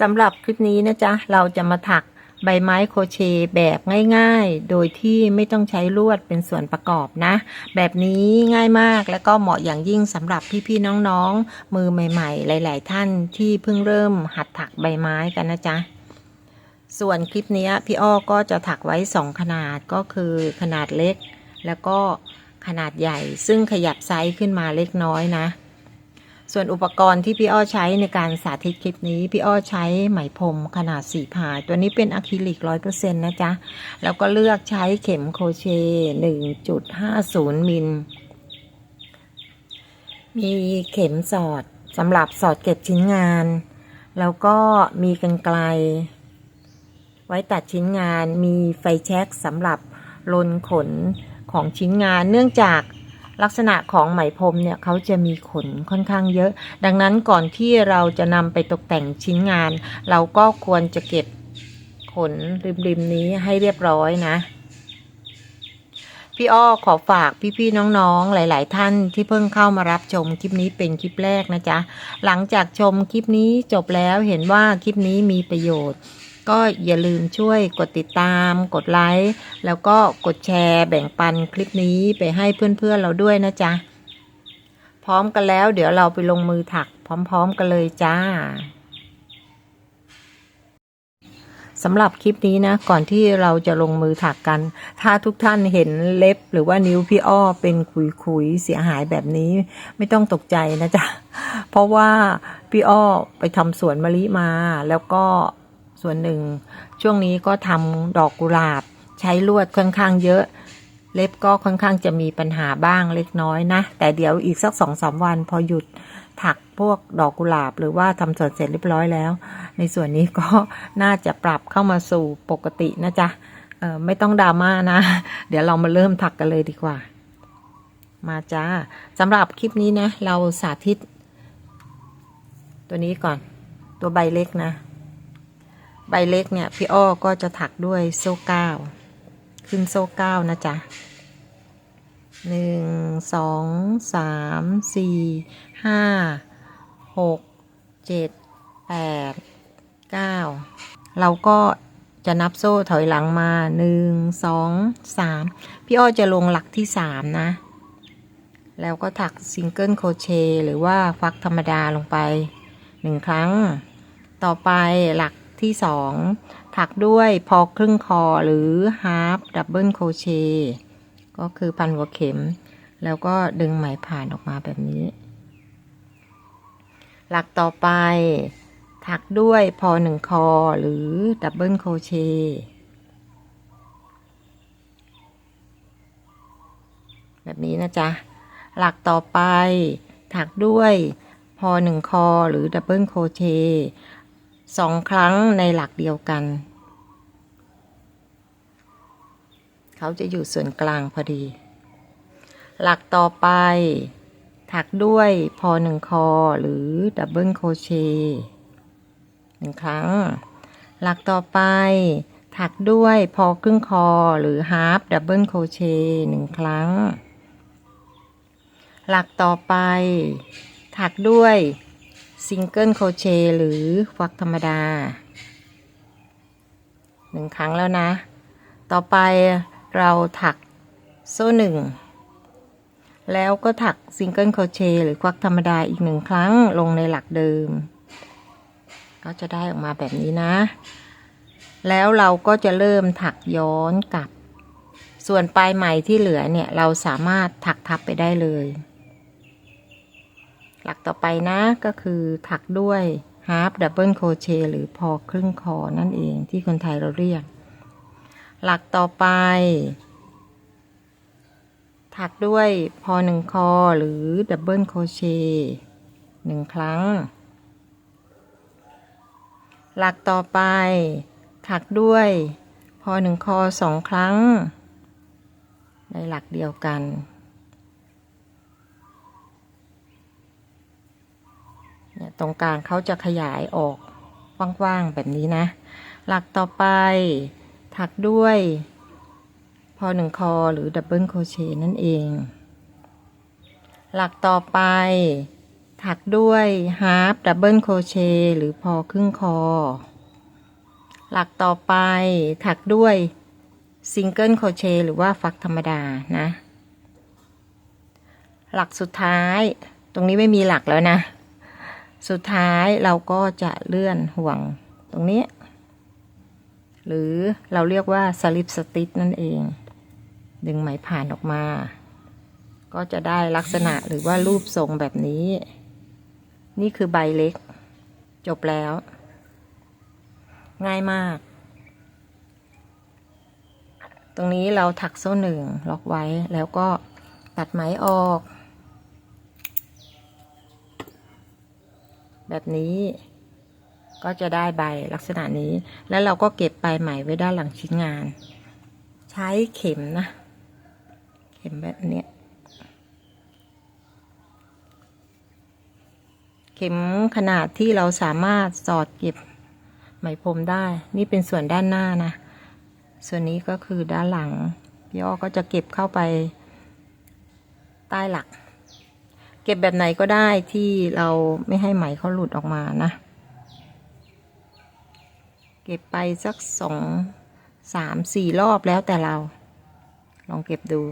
สำหรับคลิปนี้นะจ๊ะ เราจะมาถักใบไม้โคเชแบบง่ายๆ โดยที่ไม่ต้องใช้ลวดเป็นส่วนประกอบนะ แบบนี้ง่ายมากและก็เหมาะอย่างยิ่งสำหรับพี่ๆน้องๆ มือใหม่ๆ หลาย ๆ ท่านที่เพิ่งเริ่มหัดถักใบไม้กันนะจ๊ะ ส่วนคลิปนี้พี่อ้อก็จะถักไว้ 2 ขนาดก็คือขนาดเล็ก แล้วก็ขนาดใหญ่ ซึ่งขยับไซส์ขึ้นมาเล็กน้อยนะ ส่วนอุปกรณ์ที่พี่อ้อใช้ในการสาธิตคลิปนี้ พี่อ้อใช้ไหมพรมขนาดสีพาตัวนี้เป็นอะคริลิกร้อยเปอร์เซ็นต์นะจ๊ะ แล้วก็เลือกใช้เข็มโคเชต์หนึ่งจุดห้าศูนย์มิล มีเข็มสอดสำหรับสอดเก็บชิ้นงาน แล้วก็มีกันไกล ไว้ตัดชิ้นงาน มีไฟแช็กสำหรับลนขนของชิ้นงาน เนื่องจาก ลักษณะของไหมพรมเนี่ยเขาจะมีขนค่อนข้างเยอะ ดังนั้นก่อนที่เราจะนำไปตกแต่งชิ้นงาน เราก็ควรจะเก็บขนริมๆนี้ให้เรียบร้อยนะพี่อ้อขอฝากพี่ๆน้องๆ หลาย ๆ ท่านที่เพิ่งเข้ามารับชมคลิปนี้เป็นคลิปแรกนะจ๊ะ หลังจากชมคลิปนี้จบแล้วเห็นว่าคลิปนี้มีประโยชน์ ก็อย่าลืมช่วยกดติดตาม กดไลค์ แล้วก็กดแชร์แบ่งปันคลิปนี้ไปให้เพื่อนๆเราด้วยนะจ๊ะ พร้อมกันแล้ว เดี๋ยวเราไปลงมือถักพร้อมๆกันเลยจ้าสำหรับคลิปนี้นะ ก่อนที่เราจะลงมือถักกัน ถ้าทุกท่านเห็นเล็บหรือว่านิ้วพี่อ้อเป็นขุยๆเสียหายแบบนี้ ไม่ต้องตกใจนะจ๊ะ เพราะว่าพี่อ้อไปทำสวนมะลิมา แล้วก็ ส่วนหนึ่ง ช่วงนี้ก็ทำดอกกุหลาบ ใช้ลวดค่อนข้างเยอะ เล็บก็ค่อนข้างจะมีปัญหาบ้างเล็กน้อยนะ แต่เดี๋ยวอีกสักสองสามวันพอหยุดถักพวกดอกกุหลาบ หรือว่าทำสวนเสร็จเรียบร้อยแล้ว ในส่วนนี้ก็น่าจะปรับเข้ามาสู่ปกตินะจ๊ะเออไม่ต้องดราม่านะ เดี๋ยวเรามาเริ่มถักกันเลยดีกว่า มาจ้าสำหรับคลิปนี้นะ เราสาธิต ตัวนี้ก่อน ตัวใบเล็กนะ ใบเล็กเนี่ยพี่อ้อก็จะถักด้วยโซ่เก้าขึ้นโซ่เก้านะจ๊ะหนึ่งสองสามสี่ห้าหกเจ็ดแปดเก้าเราก็จะนับโซ่ถอยหลังมาหนึ่งสองสามพี่อ้อจะลงหลักที่สามนะ แล้วก็ถักซิงเกิลโคเชหรือว่าฟักธรรมดาลงไปหนึ่งครั้ง ต่อไปหลัก ที่สองถักด้วยพอครึ่งคอหรือฮาร์ปดับเบิลโครเชก็คือพันหัวเข็ม แล้วก็ดึงไหมผ่านออกมาแบบนี้ หลักต่อไป ถักด้วยพอหนึ่งคอหรือดับเบิลโครเชต์แบบนี้นะจ๊ะ หลักต่อไป ถักด้วยพอหนึ่งคอหรือดับเบิลโคเช สองครั้งในหลักเดียวกัน เขาจะอยู่ส่วนกลางพอดี หลักต่อไป ถักด้วยพอหนึ่งคอหรือดับเบิลโคเชต์หนึ่งครั้ง หลักต่อไป ถักด้วยพอครึ่งคอหรือฮาร์ปดับเบิลโคเชต์หนึ่งครั้ง หลักต่อไป ถักด้วย ซิงเกิลโคเชหรือฟักธรรมดาหนึ่งครั้งแล้วนะ ต่อไปเราถักโซ่หนึ่งแล้วก็ถักซิงเกิลโคเชหรือควักธรรมดาอีกหนึ่งครั้งลงในหลักเดิม ก็จะได้ออกมาแบบนี้นะ แล้วเราก็จะเริ่มถักย้อนกลับ ส่วนปลายไหมที่เหลือเนี่ย เราสามารถถักทับไปได้เลย หลักต่อไปนะก็คือถักด้วยฮาร์ปดับเบิลโคเชหรือพอครึ่งคอนั่นเองที่คนไทยเราเรียก หลักต่อไป ถักด้วยพอหนึ่งคอหรือดับเบิลโคเชหนึ่งครั้ง หลักต่อไป ถักด้วยพอหนึ่งคอสองครั้ง ในหลักเดียวกัน เนี่ยตรงกลางเขาจะขยายออกกว้างๆแบบนี้นะ หลักต่อไปถักด้วยพอหนึ่งคอหรือดับเบิลโคเชต์นั่นเอง หลักต่อไป ถักด้วยฮาร์ปดับเบิลโคเชหรือพอครึ่งคอ หลักต่อไปถักด้วยซิงเกิลโคเชหรือว่าฟักธรรมดานะ หลักสุดท้าย ตรงนี้ไม่มีหลักแล้วนะ สุดท้ายเราก็จะเลื่อนห่วงตรงนี้ หรือเราเรียกว่าสลิปสติ t นั่นเอง ดึงไหมผ่านออกมา ก็จะได้ลักษณะหรือว่ารูปทรงแบบนี้ นี่คือใบเล็ก จบแล้ว ง่ายมาก ตรงนี้เราถักโซ่หนึ่งล็อกไว้แล้วก็ตัดไหมออก แบบนี้ ก็จะได้ใบลักษณะนี้ แล้วเราก็เก็บปลายไหมไว้ด้านหลังชิ้นงาน ใช้เข็มนะ เข็มแบบเนี้ยเข็มขนาดที่เราสามารถสอดเก็บไหมพรมได้ นี่เป็นส่วนด้านหน้านะ ส่วนนี้ก็คือด้านหลังพี่อ้อก็จะเก็บเข้าไปใต้หลัก ก็บแบบไหนก็ได้ที่เราไม่ให้ไหมเขาหลุดออกมานะ เก็บไปสักสองสามสี่รอบแล้วแต่เรา ลองเก็บดู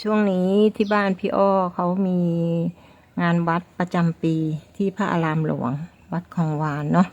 ช่วงนี้ที่บ้านพี่อ้อเขามีงานวัดประจำปีที่พระอารามหลวง วัดคลองวานเนาะ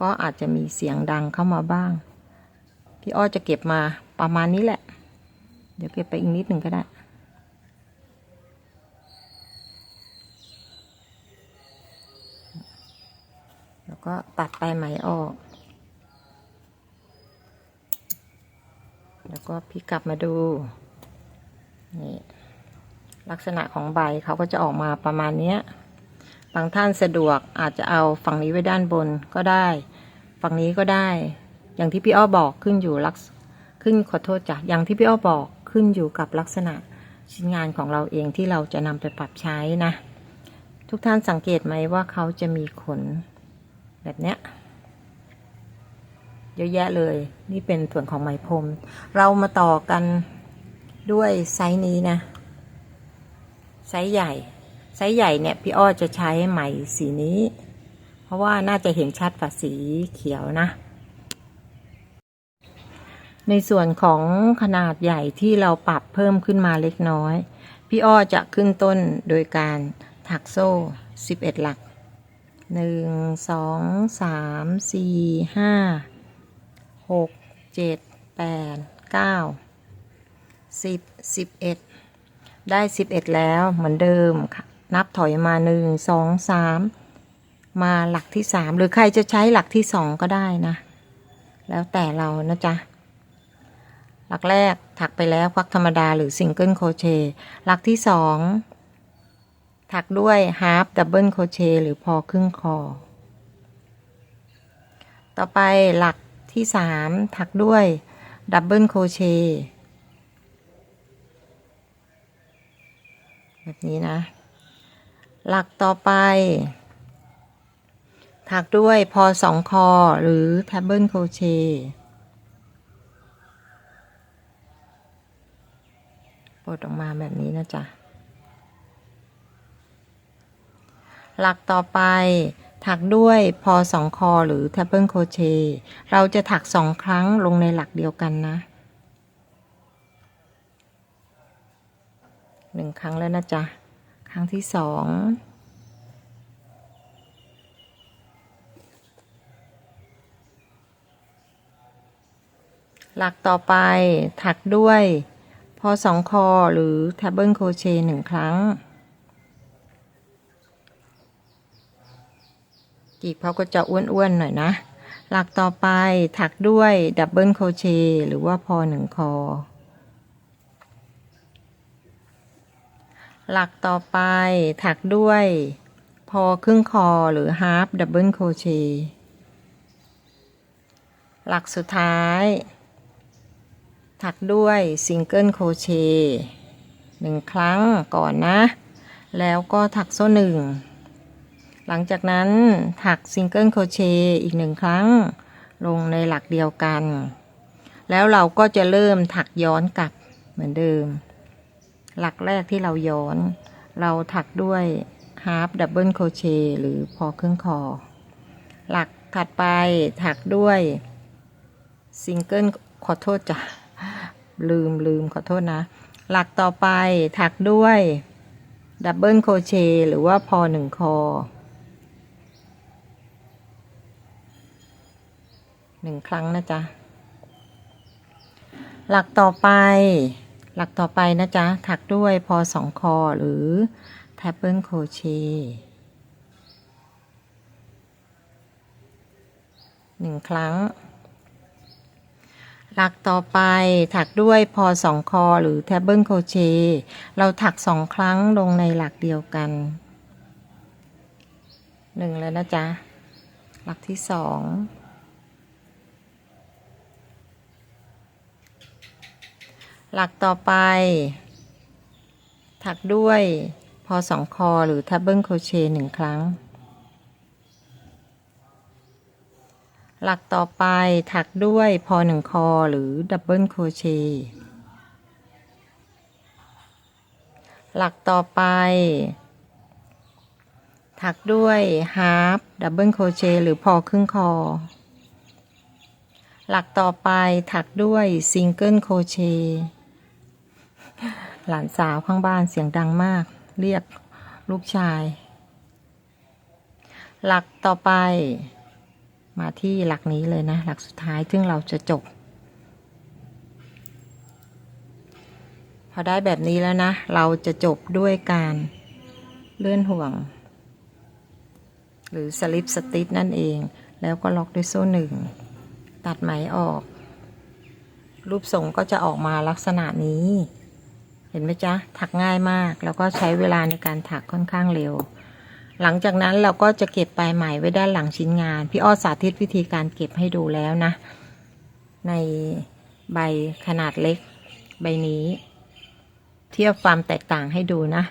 ก็อาจจะมีเสียงดังเข้ามาบ้าง พี่อ้อจะเก็บมา ประมาณนี้แหละ เดี๋ยวเก็บไปอีกนิดหนึ่งก็ได้ แล้วก็ตัดปลายไหมออก แล้วก็พลิกกลับมาดู นี่ลักษณะของใบเขาก็จะออกมาประมาณนี้บางท่านสะดวกอาจจะเอาฝั่งนี้ไว้ด้านบนก็ได้ ฝั่งนี้ก็ได้ อย่างที่พี่อ้อบอกขึ้นอยู่ลักษ ขึ้นขอโทษจ้ะอย่างที่พี่อ้อบอกขึ้นอยู่กับลักษณะชิ้นงานของเราเองที่เราจะนำไปปรับใช้นะ ทุกท่านสังเกตไหมว่าเขาจะมีขนแบบเนี้ยเยอะแยะเลย นี่เป็นส่วนของไหมพรม เรามาต่อกันด้วยไซส์นี้นะ ไซส์ใหญ่ ไซส์ใหญ่เนี่ยพี่อ้อจะใช้ไหมสีนี้ เพราะว่าน่าจะเห็นชัดกว่าสีเขียวนะ ในส่วนของขนาดใหญ่ที่เราปรับเพิ่มขึ้นมาเล็กน้อย พี่อ้อจะขึ้นต้นโดยการถักโซ่ 11 หลักหนึ่งสองสามสี่ห้าหกเจ็ดแปดเก้าสิบสิบเอ็ดได้สิบเอ็ดแล้วเหมือนเดิมค่ะนับถอยมาหนึ่งสองสามมาหลักที่สามหรือใครจะใช้หลักที่สองก็ได้นะ แล้วแต่เรานะจ๊ะ หลักแรกถักไปแล้วควักธรรมดาหรือซิงเกิลโคเชหลักที่สองถักด้วยฮาร์ปดับเบิลโคเชหรือพอครึ่งคอ ต่อไปหลักที่สามถักด้วยดับเบิลโคเชแบบนี้นะ หลักต่อไป ถักด้วยพอสองคอหรือแทบเบิลโคเชป ลดออกมาแบบนี้นะจ๊ะ หลักต่อไปถักด้วยพอสองคอหรือทับเบิลโคเชเราจะถักสองครั้งลงในหลักเดียวกันนะหนึ่งครั้งแล้วนะจ๊ะ ครั้งที่สองหลักต่อไปถักด้วย อสองคอหรือทับเบิลโคเชหนึ่งครั้งกีบเขาก็จะอ้วนๆหน่อยนะ หลักต่อไปถักด้วยดับเบิลโคเชหรือว่าพอหนึ่งคอ หลักต่อไปถักด้วยพอครึ่งคอหรือฮาร์ปดับเบิลโคเชหลักสุดท้าย ถักด้วยซิงเกิลโคเชหนึ่งครั้งก่อนนะ แล้วก็ถักโซ่หนึ่ง หลังจากนั้นถักซิงเกิลโคเชอีกหนึ่งครั้ง ลงในหลักเดียวกัน แล้วเราก็จะเริ่มถักย้อนกลับเหมือนเดิม หลักแรกที่เราย้อน เราถักด้วย half double crochet หรือพอครึ่งคอ หลักถัดไปถักด้วยซิงเกิลขอโทษจ้ะ ลืมลืมขอโทษนะ หลักต่อไปถักด้วยดับเบิลโคเชหรือว่าพอหนึ่งคอหนึ่งครั้งนะจ๊ะ หลักต่อไป หลักต่อไปนะจ๊ะ ถักด้วยพอสองคอหรือแทบเบิลโคเชหนึ่งครั้ง หลักต่อไปถักด้วยพอสองคอหรือแทบเบิลโคเชเราถักสองครั้งลงในหลักเดียวกันหนึ่งแล้วนะจ๊ะ หลักที่สองหลักต่อไป ถักด้วยพอสองคอหรือทับเบิลโคเชหนึ่งครั้ง หลักต่อไปถักด้วยพอหนึ่งคอหรือดับเบิลโคเชหลักต่อไป ถักด้วยฮาร์ปดับเบิลโคเชหรือพอครึ่งคอ หลักต่อไปถักด้วยซิงเกิลโคเชหลานสาวข้างบ้านเสียงดังมาก เรียกลูกชาย หลักต่อไป มาที่หลักนี้เลยนะ หลักสุดท้ายซึ่งเราจะจบ พอได้แบบนี้แล้วนะ เราจะจบด้วยการเลื่อนห่วง หรือสลิปสติทนั่นเอง แล้วก็ล็อกด้วยโซ่หนึ่ง ตัดไหมออก รูปทรงก็จะออกมาลักษณะนี้ เห็นไหมจ๊ะ ถักง่ายมาก แล้วก็ใช้เวลาในการถักค่อนข้างเร็ว หลังจากนั้นเราก็จะเก็บปลายไหมไว้ด้านหลังชิ้นงาน พี่อ้อสาธิตวิธีการเก็บให้ดูแล้วนะ ในใบขนาดเล็กใบนี้ เทียบความแตกต่างให้ดูนะ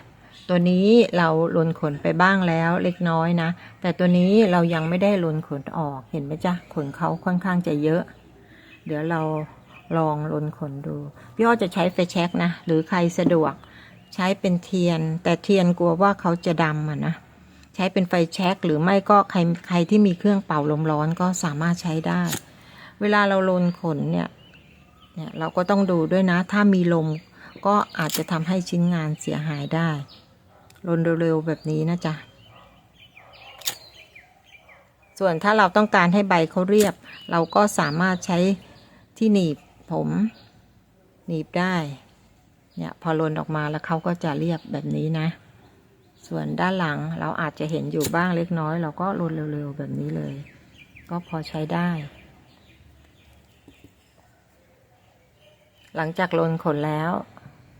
ตัวนี้เราลนขนไปบ้างแล้วเล็กน้อยนะ แต่ตัวนี้เรายังไม่ได้ลนขนออกเห็นไหมจ๊ะขนเขาค่อนข้างจะเยอะ เดี๋ยวเราลองลนขนดู พี่อ้อจะใช้ไฟแช็กนะ หรือใครสะดวกใช้เป็นเทียน แต่เทียนกลัวว่าเขาจะดำอะนะ ใช้เป็นไฟแช็กหรือไม่ก็ใครใครที่มีเครื่องเป่าลมร้อนก็สามารถใช้ได้ เวลาเราลนขนเนี่ยเนี่ยเราก็ต้องดูด้วยนะ ถ้ามีลมก็อาจจะทำให้ชิ้นงานเสียหายได้ ลนเร็วๆแบบนี้นะจ๊ะส่วนถ้าเราต้องการให้ใบเขาเรียบ เราก็สามารถใช้ที่หนีบผมหนีบได้ เนี่ยพอลนออกมาแล้วเขาก็จะเรียบแบบนี้นะ ส่วนด้านหลังเราอาจจะเห็นอยู่บ้างเล็กน้อย เราก็ลนเร็วๆแบบนี้เลย ก็พอใช้ได้ หลังจากลนขนแล้ว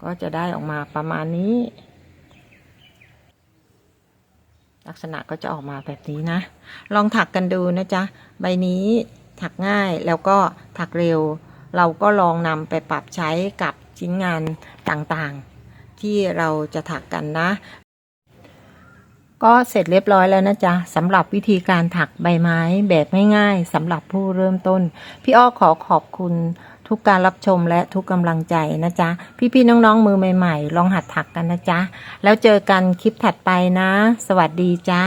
ก็จะได้ออกมาประมาณนี้ ลักษณะก็จะออกมาแบบนี้นะ ลองถักกันดูนะจ๊ะ ใบนี้ถักง่ายแล้วก็ถักเร็ว เราก็ลองนำไปปรับใช้กับชิ้นงานต่างๆที่เราจะถักกันนะ ก็เสร็จเรียบร้อยแล้วนะจ๊ะสำหรับวิธีการถักใบไม้แบบง่ายๆสำหรับผู้เริ่มต้น พี่อ้อขอขอบคุณทุกการรับชมและทุกกำลังใจนะจ๊ะ พี่ๆน้องๆมือใหม่ๆ ลองหัดถักกันนะจ๊ะ แล้วเจอกันคลิปถัดไปนะ สวัสดีจ้า